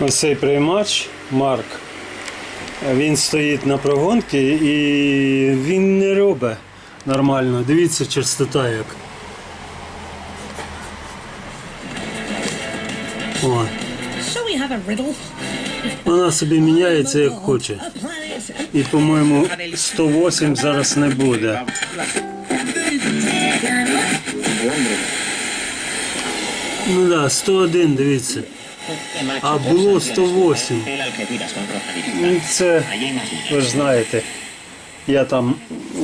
Ось цей приймач Марк. Він стоїть на прогонці і він не робить нормально. Дивіться, частота як. О, вона собі міняється як хоче. І, по-моєму, 108 зараз не буде. Ну так, да, 101, дивіться. А було 108. Ну, Це, ви ж знаєте, я там,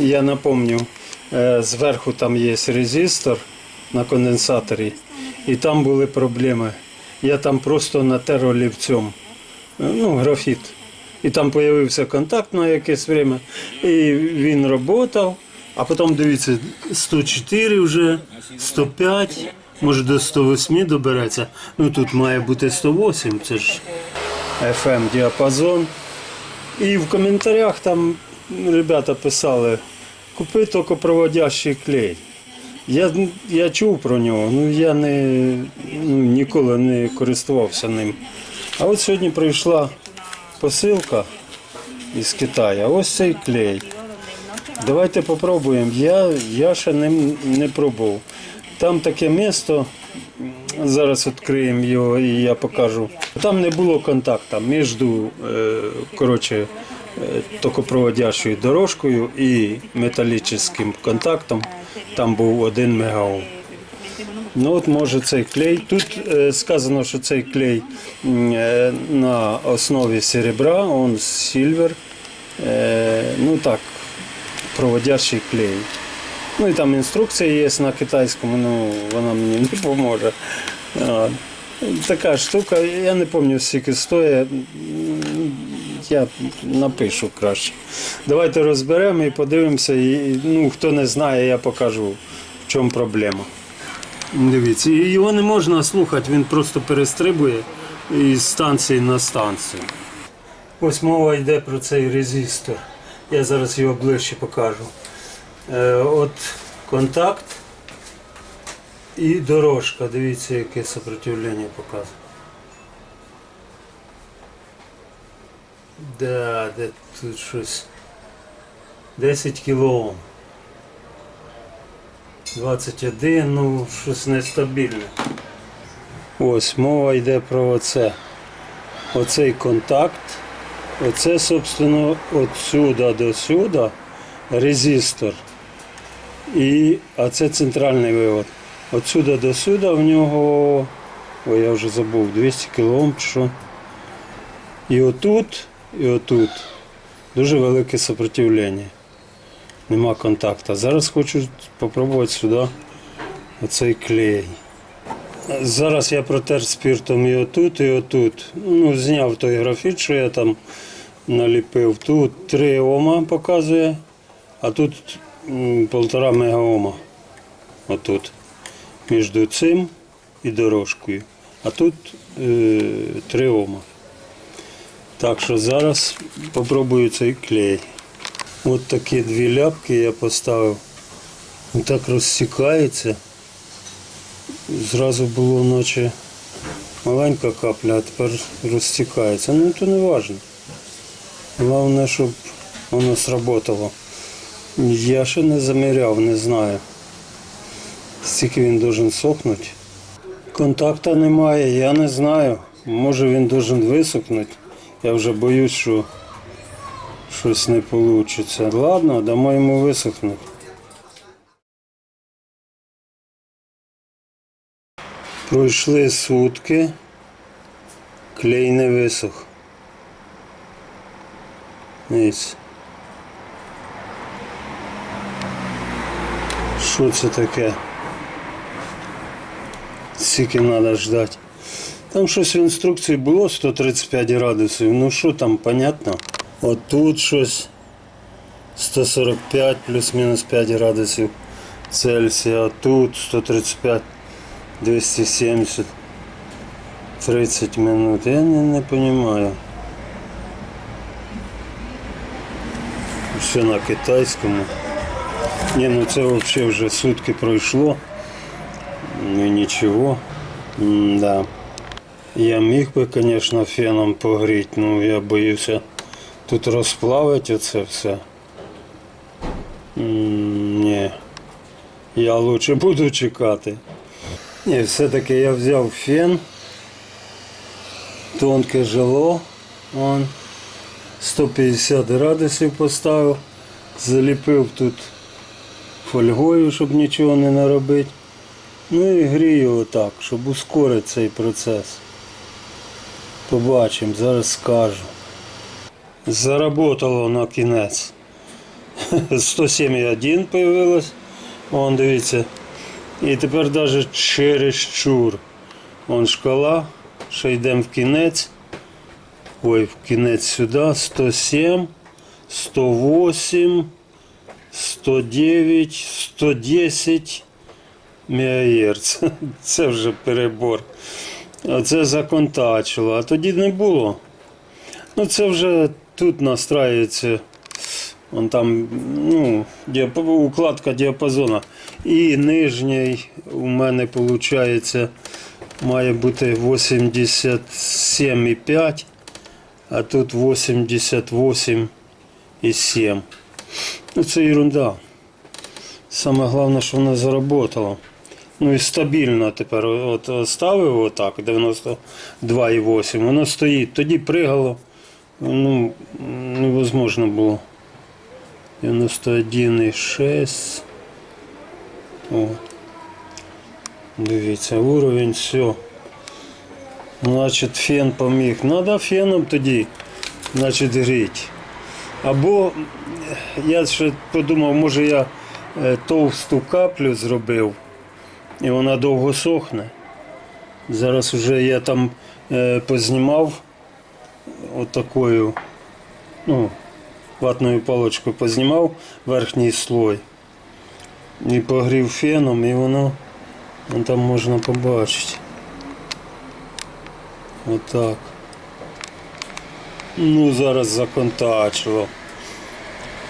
я напомню, е, зверху там є резистор на конденсаторі, і там були проблеми. Я там просто натер олівцем, е, ну, графіт. І там з'явився контакт на якесь время, і він працював, а потім дивіться, 104 вже, 105, може до 108 добереться. Ну тут має бути 108, це ж FM діапазон. І в коментарях там ребята писали, купи тільки клей. Я, я чув про нього, ну я не, ну, ніколи не користувався ним. А от сьогодні прийшла посилка із Китаю. Ось цей клей. Давайте попробуємо. Я, я ще ним не пробував. Там таке місто, зараз відкриємо його і я покажу. Там не було контакту між е, коротше, е, токопроводящою дорожкою і металічним контактом. Там був один мегаом. Ну от може цей клей. Тут е, сказано, що цей клей на основі серебра, он сильвер. Е, ну так, проводящий клей. Ну і там інструкція є на китайському, ну вона мені не допоможе. Така штука, я не пам'ятаю, скільки стоїть. Я напишу краще. Давайте розберемо і подивимося. І, ну, хто не знає, я покажу, в чому проблема. Дивіться, його не можна слухати, він просто перестрибує із станції на станцію. Ось мова йде про цей резистор. Я зараз його ближче покажу. Е, от контакт і дорожка. Дивіться, яке сопротивлення показує. Да, де тут щось. 10 кілоом. 21, ну щось нестабільне. Ось мова йде про оце. Оцей контакт. Оце, собственно, отсюда до сюди резистор. І, а це центральний вивод. Отсюда до сюди в нього, ой, я вже забув, 200 кОм що. І отут, і отут дуже велике сопротивлення. Нема контакту. Зараз хочу спробувати сюди оцей клей. Зараз я протер спіртом і отут, і отут. Ну, зняв той графіт, що я там наліпив. Тут 3 Ома показує, а тут полтора мегаома. Отут. Між цим і дорожкою. А тут е, 3 Ома. Так що зараз попробую цей клей. От такі дві ляпки я поставив. Так розсікається. Зразу було наче маленька капля, а тепер розтікається. Ну то не важливо. Головне, щоб воно сработало. Я ще не заміряв, не знаю. Скільки він должен сохнути. Контакта немає, я не знаю. Може він должен висохнути. Я вже боюсь, що щось не вийде. Ладно, дамо йому висохнути. Пройшли сутки, клей не висох. Ось. Що це таке? Скільки треба ждати. Там щось в інструкції було 135 градусів. Ну що там, понятно? От тут щось 145 плюс-мінус 5 градусів Цельсія, а тут 135 270 30 минут. Я не, не. Все на китайському. Ні, ну це взагалі вже сутки пройшло. Ну нічого. М-да. Я міг би, звісно, феном погріти, ну я боюся тут розплавити оце все. Ні. Я лучше буду чекати. Ні, все-таки я взяв фен. Тонке жило. Вон. 150 градусів поставив. Заліпив тут фольгою, щоб нічого не наробити. Ну і грію отак, щоб ускорити цей процес. Побачимо, зараз скажу. Заработало на кінець. 107,1 появилось. Вон дивіться. І тепер навіть чересчур. Вон шкала. Ще йдемо в кінець. Ой, в кінець сюди. 107, 108, 109, 110 МГц. Це вже перебор. А це законтачило, а тоді не було. Ну це вже тут настраюється. Вон там ну, укладка діапазона. І нижній у мене виходить має бути 87,5, а тут 88,7. Ну це ерунда. Саме головне, що вона заработала. Ну і стабільно тепер. От ставив отак 92,8, воно стоїть. Тоді пригало. Ну, невозможно було. 91,6. О. Дивіться, уровень, все. Значить, фен поміг. Надо феном тоді, значить, гріти. Або я ще подумав, може я е, товсту каплю зробив, і вона довго сохне. Зараз вже я там е, познімав отакою, ну, ватною паличкою познімав верхній слой і погрів феном, і воно там можна побачити. Отак. Ну, зараз законтачило.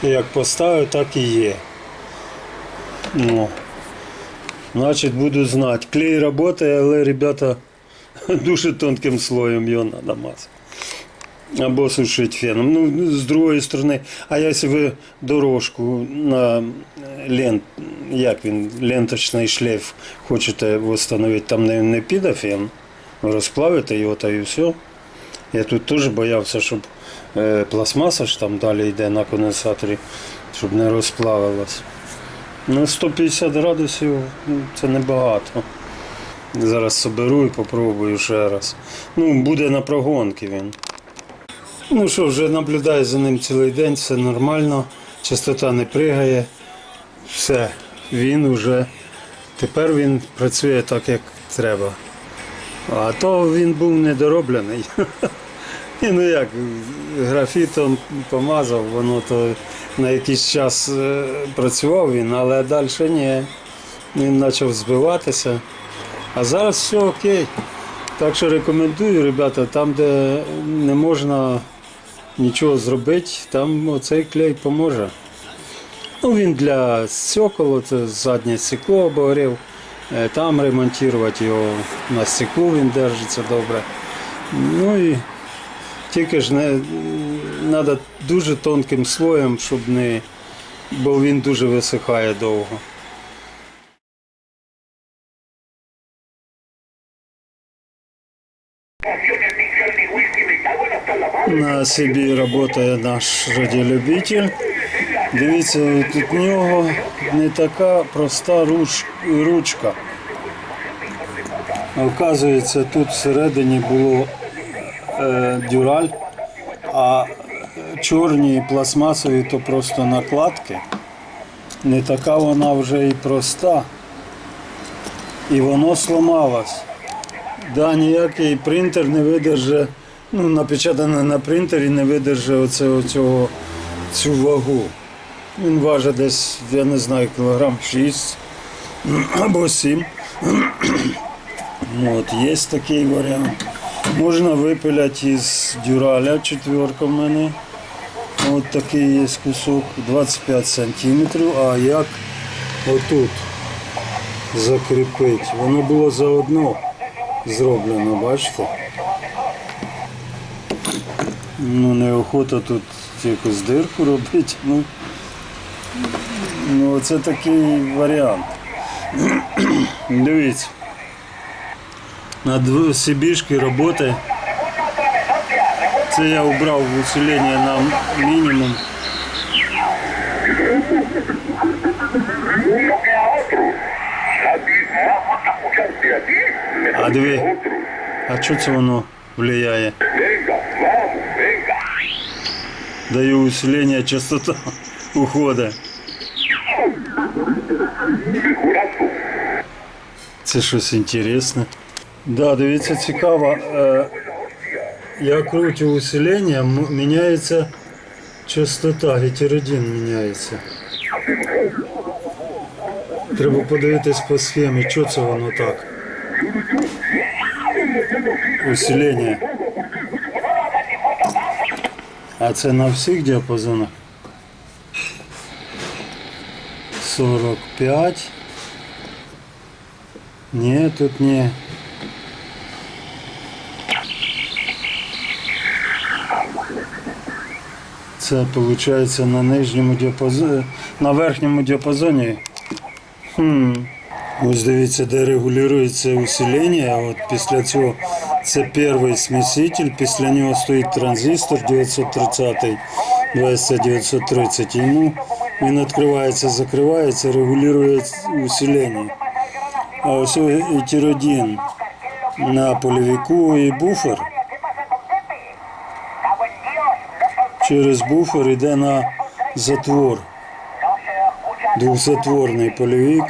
Як поставив, так і є. Ну. Значить, буду знати. Клей працює, але, ребята, дуже тонким слоєм його треба мазати. Або сушити феном. Ну, з другої сторони, а якщо ви дорожку на лент, як він, ленточний шлейф хочете встановити, там не, не піде фен, розплавите його та і все. Я тут теж боявся, щоб е, пластмаса ж там далі йде на конденсаторі, щоб не розплавилась. Ну, 150 градусів ну, це небагато. Зараз соберу і попробую ще раз. Ну, буде на прогонки він. Ну що, вже наблюдаю за ним цілий день, все нормально, частота не пригає. Все, він вже тепер він працює так, як треба. А то він був недороблений. І ну як, графітом помазав, воно то на якийсь час е, працював він, але далі ні. Він почав збиватися. А зараз все окей. Так що рекомендую, ребята, там, де не можна нічого зробити, там оцей клей поможе. Ну, він для стекол, це заднє стекло обогрів. Е, Там ремонтувати його на стеклу він держиться добре. Ну і тільки ж не треба дуже тонким слоєм, щоб не. бо він дуже висихає довго. На собі працює наш радіолюбитель. Дивіться, тут в нього не така проста руч, ручка. Оказується, тут всередині було е, дюраль, а чорні пластмасові то просто накладки. Не така вона вже і проста. І воно сломалось. Да, ніякий принтер не видержить, ну, напечатане на принтері не видержить оце, цю вагу. Він важить десь, я не знаю, кілограм 6 або 7. От, є такий варіант. Можна випиляти із дюраля, четверка в мене. От такий є кусок, 25 сантиметрів, а як отут закріпити. Воно було заодно зроблено, бачите? Ну, неохота тут якусь дирку робити. Ну, ну це такий варіант. Дивіться. На дв- Сибірській роботи. Це я убрав усилення на мінімум. А диви, а що це воно впливає? Даю усилення, частота уходить. Це щось інтересне. Да, дивіться, цікаво. Е, Я кручу усилення, міняється частота, гетеродин міняється. Треба подивитись по схемі, що це воно так. Усилення. А це на всіх діапазонах? 45. Ні, тут не. Це виходить на нижньому діапазоні, на верхньому діапазоні. Хм. Ось дивіться, де регулюється усилення. От після цього це перший сміситель, після нього стоїть транзистор 930 20 Йому він відкривається, закривається, регулює усилення. А ось етеродин на польовику і буфер. Через буфер йде на затвор. Двухзатворний польовик.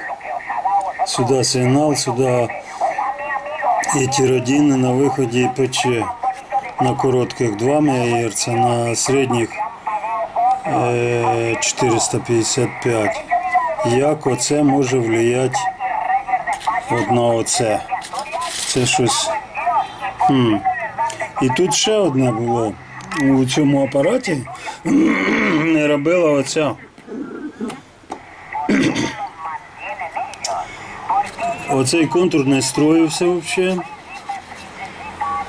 Сюди сигнал, сюди етеродин, на виході ІПЧ. На коротких 2 МГц, на середніх 455. Як оце може впливати от оце? Це щось. Хм. І тут ще одне було. У цьому апараті не робила оця. Оцей контур не строївся взагалі.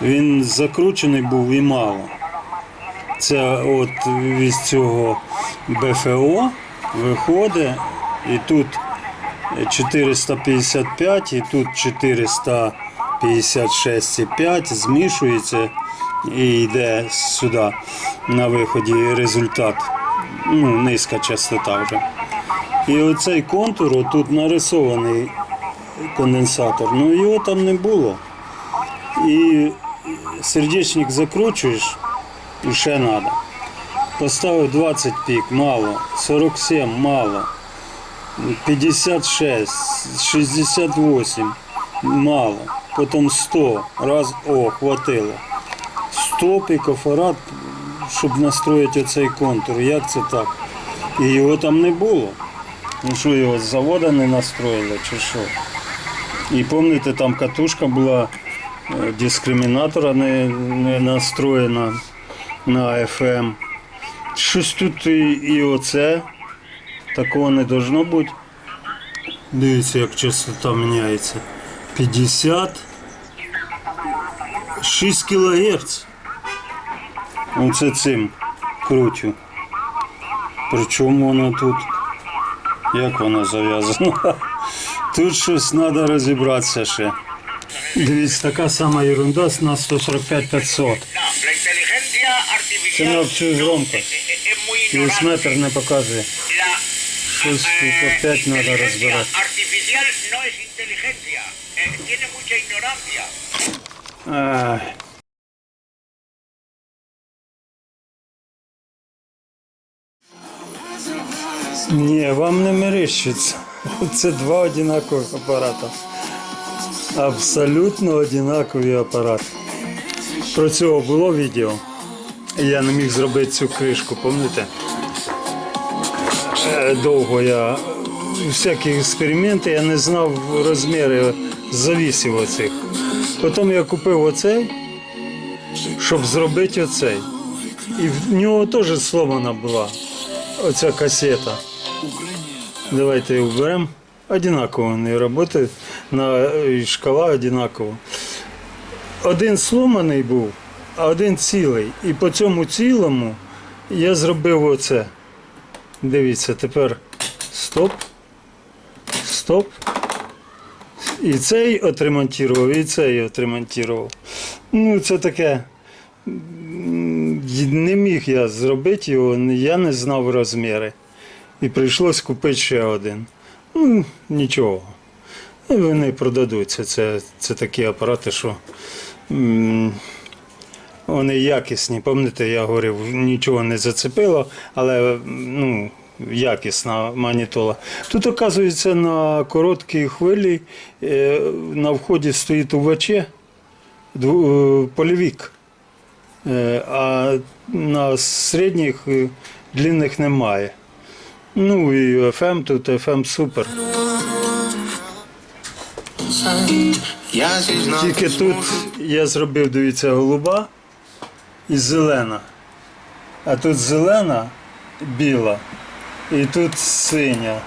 Він закручений був і мало. Це от від цього БФО виходить, і тут 455, і тут 456,5 змішується і йде сюди на виході результат. Ну, низька частота вже. І оцей контур, отут нарисований конденсатор, ну його там не було. І сердечник закручуєш, ще треба. Поставив 20 пік, мало, 47 мало, 56, 68 мало, потім 100, раз, о, хватило. 100 пікофарад, щоб настроїти оцей контур. Як це так? І його там не було. Ну що, його з заводу не настроїли чи що? І пам'ятаєте, там катушка була е, дискримінатора не, не настроєна на FM. Щось тут і, і оце. Такого не должно бути. Дивіться, як частота міняється. 50. 6 кГц. Оце цим кручу. Причому воно тут. Як воно зав'язано? Тут щось треба розібратися ще. Дивіться, така сама ерунда на 145 500. Es muy Весь ignorante. метр не показує. Щось тут опять треба розбирати. Ай. Ні, вам не мерещиться. Це два одинакових апарата. Абсолютно одинакові апарати. Про цього було відео. Я не міг зробити цю кришку, пам'ятаєте? Довго я всякі експерименти, я не знав розміри завісів оцих. Потім я купив оцей, щоб зробити оцей. І в нього теж сломана була оця касета. Давайте її вберемо. Одинаково вони працюють, на шкала одинакова. Один сломаний був, а один цілий. І по цьому цілому я зробив оце. Дивіться, тепер стоп. Стоп. І цей отремонтував, і цей отремонтував. Ну, це таке. Не міг я зробити його, я не знав розміри. І прийшлось купити ще один. Ну, нічого. Вони продадуться. Це, це такі апарати, що вони якісні. Пам'ятаєте, я говорив, нічого не зацепило, але ну, якісна манітола. Тут, оказується, на короткій хвилі е, на вході стоїть УВЧ, е, польовик. Е, А на середніх длинних немає. Ну і FM тут FM супер. Тільки тут я зробив, дивіться, голуба і зелена. А тут зелена, біла, і тут синя,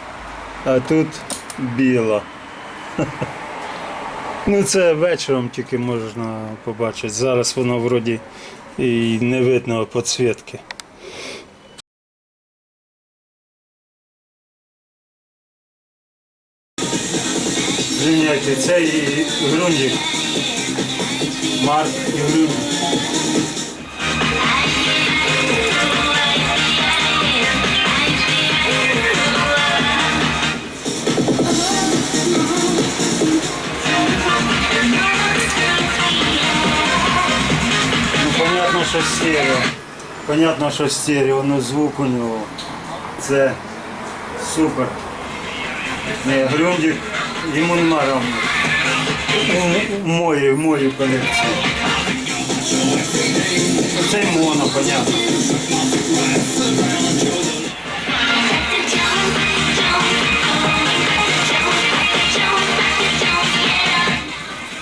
а тут біла. Ну це вечором тільки можна побачити. Зараз воно вроді і не видно підсвітки. Звиняйте, це і грундик. Марк і грундик. Стерео. Понятно, що стерео, але звук у нього. Це супер. Не, йому нема равних. У мої, в моїй колекції. Це моно, понятно.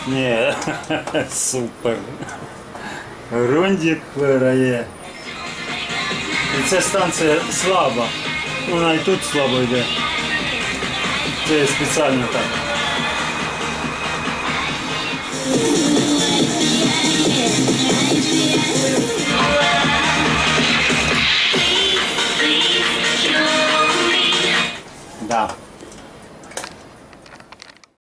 Ні, супер. Рундік виграє. І це станція слаба. Вона і тут слабо йде. Це спеціально так. Да.